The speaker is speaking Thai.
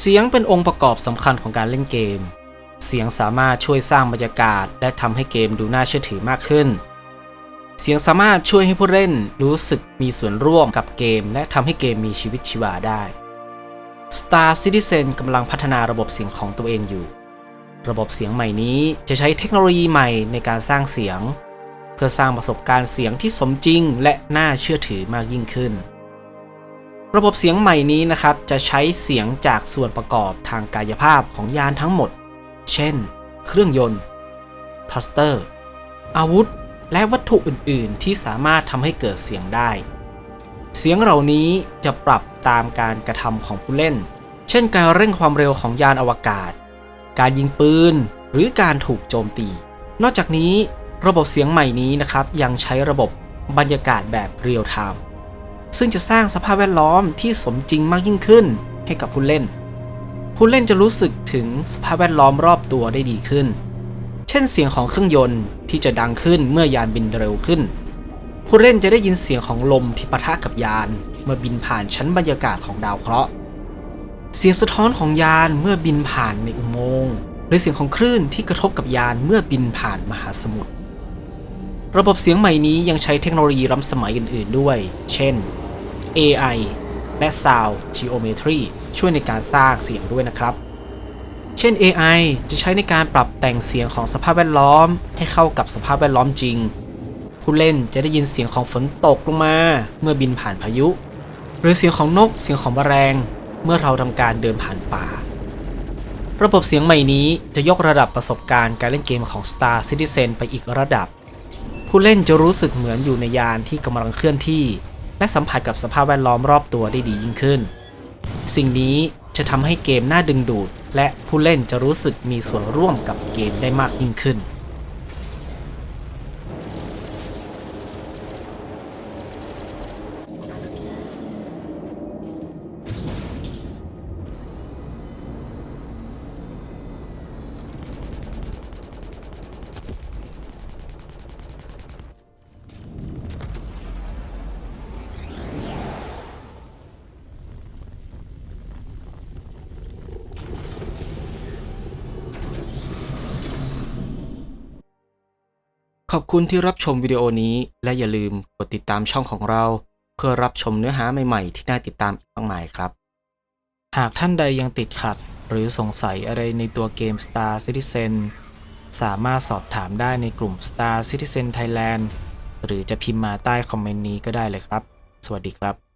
เสียงเป็นองค์ประกอบสำคัญของการเล่นเกม เสียงสามารถช่วยสร้างบรรยากาศ และทำให้เกมดูน่าเชื่อถือมากขึ้น เสียงสามารถช่วยให้ผู้เล่นรู้สึกมีส่วนร่วมกับเกม และทำให้เกมมีชีวิตชีวาได้ Star Citizen กำลังพัฒนาระบบเสียงของตัวเองอยู่ ระบบเสียงใหม่นี้จะใช้เทคโนโลยีใหม่ในการสร้างเสียง เพื่อสร้างประสบการณ์เสียงที่สมจริงและน่าเชื่อถือมากยิ่งขึ้น ระบบเสียงใหม่นี้นะครับจะใช้เสียงจากส่วนประกอบทางกายภาพของยานทั้งหมด เช่น เครื่องยนต์ทัสเตอร์ อาวุธ และวัตถุอื่น ๆ ที่สามารถทำให้เกิดเสียงได้ เสียงเหล่านี้จะปรับตามการกระทำของผู้เล่น เช่นการเร่งความเร็วของยานอวกาศ การยิงปืน หรือการถูกโจมตี นอกจากนี้ระบบเสียงใหม่นี้นะครับยังใช้ระบบบรรยากาศแบบเรียลไทม์ ซึ่งจะสร้างสภาพแวดล้อมที่สมจริงมากยิ่งขึ้นให้กับผู้เล่น ผู้เล่นจะรู้สึกถึงสภาพแวดล้อมรอบตัวได้ดีขึ้น เช่นเสียงของเครื่องยนต์ที่จะดังขึ้นเมื่อยานบินเร็วขึ้น ผู้เล่นจะได้ยินเสียงของลมที่ปะทะกับยาน เมื่อบินผ่านชั้นบรรยากาศของดาวเคราะห์ เสียงสะท้อนของยานเมื่อบินผ่านในอุโมงค์หรือเสียงของคลื่นที่กระทบกับยานเมื่อบินผ่านมหาสมุทรระบบเสียงใหม่นี้ยังใช้เทคโนโลยีล้ำสมัยอื่น ๆ ด้วย เช่น AI และ Sound Geometry ช่วยในการสร้างเสียงด้วยนะครับ เช่น AI จะใช้ในการปรับแต่งเสียงของสภาพแวดล้อม ให้เข้ากับสภาพแวดล้อมจริง ผู้เล่นจะได้ยินเสียงของฝนตกลงมา เมื่อบินผ่านพายุ หรือเสียงของนกเสียงของแมลง เมื่อเราทำการเดินผ่านป่า ระบบเสียงใหม่นี้จะยกระดับประสบการณ์การเล่นเกมของ Star Citizen ไปอีกระดับผู้เล่นจะรู้สึกเหมือนอยู่ในยานที่กำลังเคลื่อนที่ และสัมผัสกับสภาพแวดล้อมรอบตัวได้ดียิ่งขึ้น สิ่งนี้จะทำให้เกมน่าดึงดูด และผู้เล่นจะรู้สึกมีส่วนร่วมกับเกมได้มากยิ่งขึ้น ขอบคุณที่รับชมวิดีโอนี้ และอย่าลืมกดติดตามช่องของเรา เพื่อรับชมเนื้อหาใหม่ๆ ที่น่าติดตามอีกมากมายครับ หากท่านใดยังติดขัด หรือสงสัยอะไรในตัวเกม Star Citizen สามารถสอบถามได้ในกลุ่ม Star Citizen Thailand หรือจะพิมพ์มาใต้คอมเมนต์นี้ก็ได้เลยครับ สวัสดีครับ